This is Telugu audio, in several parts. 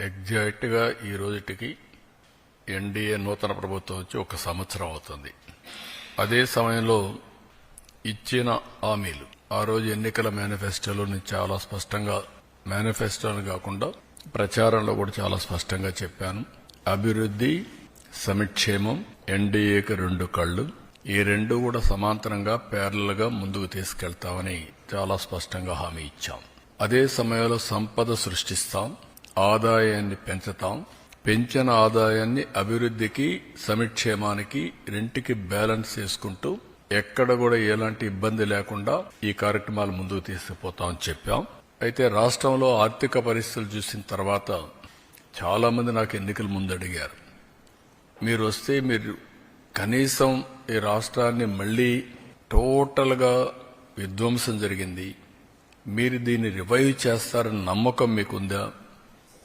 ఎగ్జాక్ట్గా ఈ రోజుటికి ఎన్డీఏ నూతన ప్రభుత్వం వచ్చి ఒక సంవత్సరం అవుతుంది. అదే సమయంలో ఇచ్చిన హామీలు ఆ రోజు ఎన్నికల మేనిఫెస్టోలోని చాలా స్పష్టంగా మేనిఫెస్టోని కాకుండా ప్రచారంలో కూడా చాలా స్పష్టంగా చెప్పాను. అభివృద్ధి సమిక్షేమం ఎన్డీఏకి రెండు కళ్ళు ఈ రెండు కూడా సమాంతరంగా ప్యారల్ ముందుకు తీసుకెళ్తామని చాలా స్పష్టంగా హామీ ఇచ్చాం. అదే సమయంలో సంపద సృష్టిస్తాం. ఆదాయాన్ని పెంచుతాం. పెంచిన ఆదాయాన్ని అభివృద్ధికి సమిక్షేమానికి రెంటికి బ్యాలెన్స్ చేసుకుంటూ ఎక్కడ కూడా ఎలాంటి ఇబ్బంది లేకుండా ఈ కార్యక్రమాలు ముందుకు తీసుకుపోతామని చెప్పాం. అయితే రాష్ట్రంలో ఆర్థిక పరిస్థితులు చూసిన తర్వాత చాలా మంది నాకు ఎన్నికల ముందు అడిగారు. మీరు వస్తే మీరు కనీసం ఈ రాష్ట్రాన్ని మళ్ళీ టోటల్గా విధ్వంసం జరిగింది. మీరు దీన్ని రివైవ్ చేస్తారని నమ్మకం మీకుందా?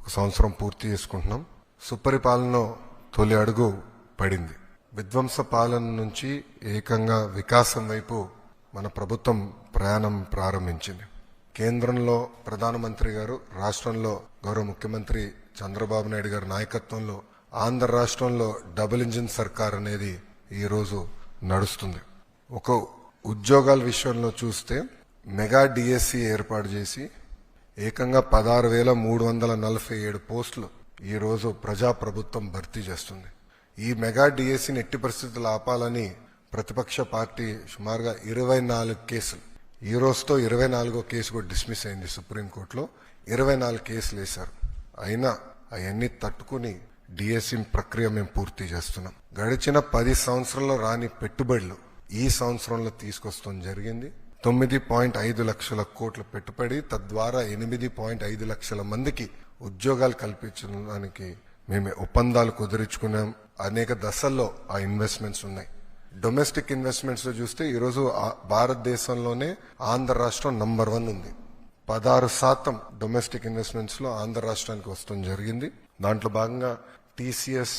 ఒక సంవత్సరం పూర్తి చేసుకుంటున్నాం. సుపరిపాలనలో తొలి అడుగు పడింది. విధ్వంస పాలన నుంచి ఏకంగా వికాసం వైపు మన ప్రభుత్వం ప్రయాణం ప్రారంభించింది. కేంద్రంలో ప్రధానమంత్రి గారు రాష్ట్రంలో గౌరవ ముఖ్యమంత్రి చంద్రబాబు నాయుడు గారి నాయకత్వంలో ఆంధ్ర రాష్ట్రంలో డబుల్ ఇంజిన్ సర్కార్ అనేది ఈ రోజు నడుస్తుంది. ఒక ఉద్యోగాల విషయంలో చూస్తే మెగా డిఎస్సి ఏర్పాటు చేసి ఏకంగా పదహారు వేల మూడు వందల నలభై ఏడు పోస్టులు ఈరోజు ప్రజాప్రభుత్వం ప్రజా ప్రభుత్వం భర్తీ చేస్తుంది. ఈ మెగా డిఎస్సిని ఎట్టి పరిస్థితులు ఆపాలని ప్రతిపక్ష పార్టీ సుమారుగా ఇరవై నాలుగు కేసులు. ఈ రోజుతో ఇరవై నాలుగో కేసు కూడా డిస్మిస్ అయింది సుప్రీంకోర్టులో. ఇరవై నాలుగు కేసులు వేశారు. అయినా అవన్నీ తట్టుకుని డిఎస్సి ప్రక్రియ మేము పూర్తి చేస్తున్నాం. గడిచిన పది సంవత్సరంలో రాని పెట్టుబడులు ఈ సంవత్సరంలో తీసుకొస్తాం జరిగింది. తొమ్మిది పాయింట్ ఐదు లక్షల కోట్ల పెట్టుబడి తద్వారా ఎనిమిది పాయింట్ ఐదు లక్షల మందికి ఉద్యోగాలు కల్పించడానికి మేము ఒప్పందాలు కుదుర్చుకున్నాం. అనేక దశల్లో ఆ ఇన్వెస్ట్మెంట్స్ ఉన్నాయి. డొమెస్టిక్ ఇన్వెస్ట్మెంట్స్లో చూస్తే ఈరోజు భారతదేశంలోనే ఆంధ్ర రాష్ట్రం నంబర్ వన్ ఉంది. పదహారు శాతం డొమెస్టిక్ ఇన్వెస్ట్మెంట్స్లో ఆంధ్ర రాష్ట్రానికి వస్తుంది జరిగింది. దాంట్లో భాగంగా TCS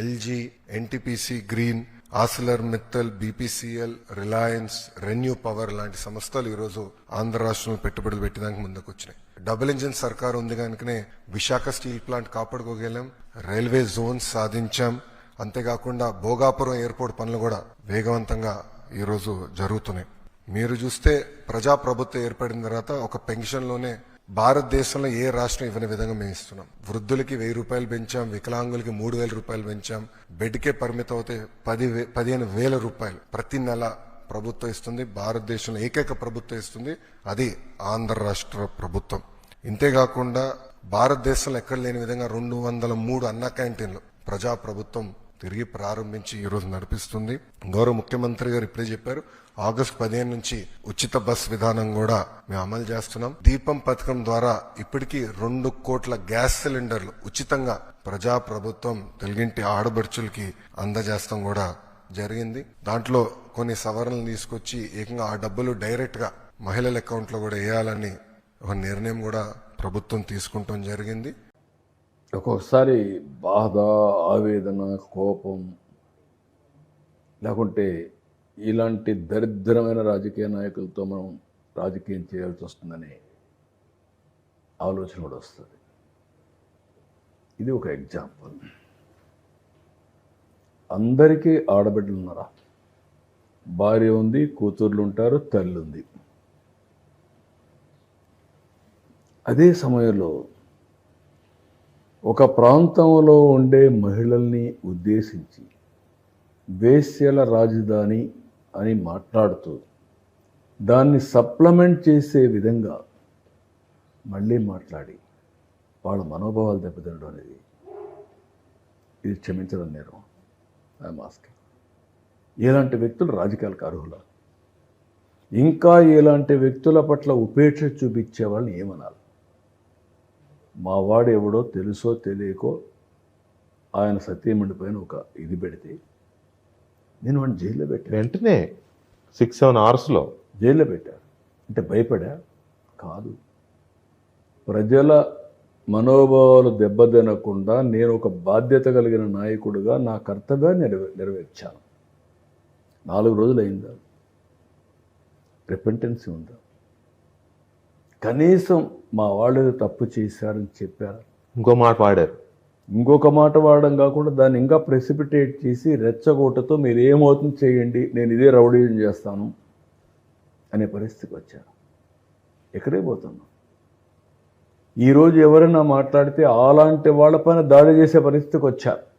LG NTPC green Arcelor Mittal BPCL Reliance ReNew Power లాంటి సంస్థలు ఈరోజు ఆంధ్ర రాష్ట్రంలో పెట్టుబడులు పెట్టడానికి ముందుకు వచ్చినాయి డబుల్ ఇంజిన్ సర్కార్ ఉంది కనుకనే విశాఖ స్టీల్ ప్లాంట్ కాపాడుకోగలం రైల్వే జోన్స్ సాధించాం. అంతేకాకుండా భోగాపురం ఎయిర్పోర్ట్ పనులు కూడా వేగవంతంగా ఈరోజు జరుగుతున్నాయి. మీరు చూస్తే ప్రజా ప్రభుత్వం ఏర్పడిన తర్వాత ఒక పెన్షన్లోనే భారతదేశంలో ఏ రాష్ట్రం ఇవ్వని విధంగా మేము ఇస్తున్నాం. వృద్ధులకి వెయ్యి రూపాయలు పెంచాం వికలాంగులకి మూడు వేల రూపాయలు పెంచాం. బెడ్కే పరిమితం అవుతే పది వే- పదిహేను వేల రూపాయలు ప్రతి నెల ప్రభుత్వం ఇస్తుంది. భారతదేశంలో ఏకైక ప్రభుత్వం ఇస్తుంది. అది ఆంధ్ర రాష్ట్ర ప్రభుత్వం. ఇంతేకాకుండా భారతదేశంలో ఎక్కడ లేని విధంగా రెండు వందల మూడు అన్న క్యాంటీన్లు ప్రజా ప్రభుత్వం తిరిగి ప్రారంభించి ఈ రోజు నడిపిస్తుంది. గౌరవ ముఖ్యమంత్రి గారు ఇప్పుడే చెప్పారు ఆగస్టు పదిహేను నుంచి ఉచిత బస్ విధానం కూడా మేము అమలు చేస్తున్నాం. దీపం పథకం ద్వారా ఇప్పటికీ రెండు కోట్ల గ్యాస్ సిలిండర్లు ఉచితంగా ప్రజా ప్రభుత్వం తెలుగింటి ఆడబడుచులకి అందజేస్తాం కూడా జరిగింది. దాంట్లో కొన్ని సవరణలు తీసుకొచ్చి ఏకంగా ఆ డబ్బులు డైరెక్ట్గా మహిళల అకౌంట్లో కూడా వేయాలని ఒక నిర్ణయం కూడా ప్రభుత్వం తీసుకుంటాం జరిగింది. ఒక్కొక్కసారి బాధ ఆవేదన కోపం లేకుంటే ఇలాంటి దరిద్రమైన రాజకీయ నాయకులతో మనం రాజకీయం చేయాల్సి వస్తుందని ఆలోచన కూడా వస్తుంది. ఇది ఒక ఎగ్జాంపుల్. అందరికీ ఆడబిడ్డలు ఉన్నారా? భార్య ఉంది కూతుర్లు ఉంటారు తల్లి ఉంది. అదే సమయంలో ఒక ప్రాంతంలో ఉండే మహిళల్ని ఉద్దేశించి వేశ్యల రాజధాని అని మాట్లాడుతూ దాన్ని సప్లమెంట్ చేసే విధంగా మళ్ళీ మాట్లాడి వాళ్ళ మనోభావాలు దెబ్బతినడం అనేది ఇది క్షమించడం నేరం. ఐఎమ్ ఆస్కింగ్ ఇలాంటి వ్యక్తులు రాజకీయాలకు అర్హుల? ఇంకా ఇలాంటి వ్యక్తుల పట్ల ఉపేక్ష చూపించే వాళ్ళని ఏమనాలి? మా వాడు ఎవడో తెలుసో తెలియకో ఆయన సత్యమణి పైన ఒక ఇది పెడితే నేను వాడిని జైల్లో పెట్టాను వెంటనే సిక్స్ సెవెన్ అవర్స్లో జైల్లో పెట్టారు అంటే భయపడా? కాదు. ప్రజల మనోభావాలు దెబ్బతినకుండా నేను ఒక బాధ్యత కలిగిన నాయకుడిగా నా కర్తవ్యాన్ని నెరవే నెరవేర్చాను. నాలుగు రోజులు అయిందా. రిపెంటెన్సీ ఉందా? కనీసం మా వాళ్ళు ఏదో తప్పు చేశారని చెప్పారు. ఇంకో మాట వాడారు. ఇంకొక మాట వాడడం కాకుండా దాన్ని ఇంకా ప్రెసిపిటేట్ చేసి రెచ్చగొట్టతో మీరు ఏమవుతుంది చేయండి నేను ఇదే రౌడీజం చేస్తాను అనే పరిస్థితికి వచ్చారు. ఎక్కడే పోతున్నాం. ఈరోజు ఎవరైనా మాట్లాడితే అలాంటి వాళ్ళపైన దాడి చేసే పరిస్థితికి వచ్చారు.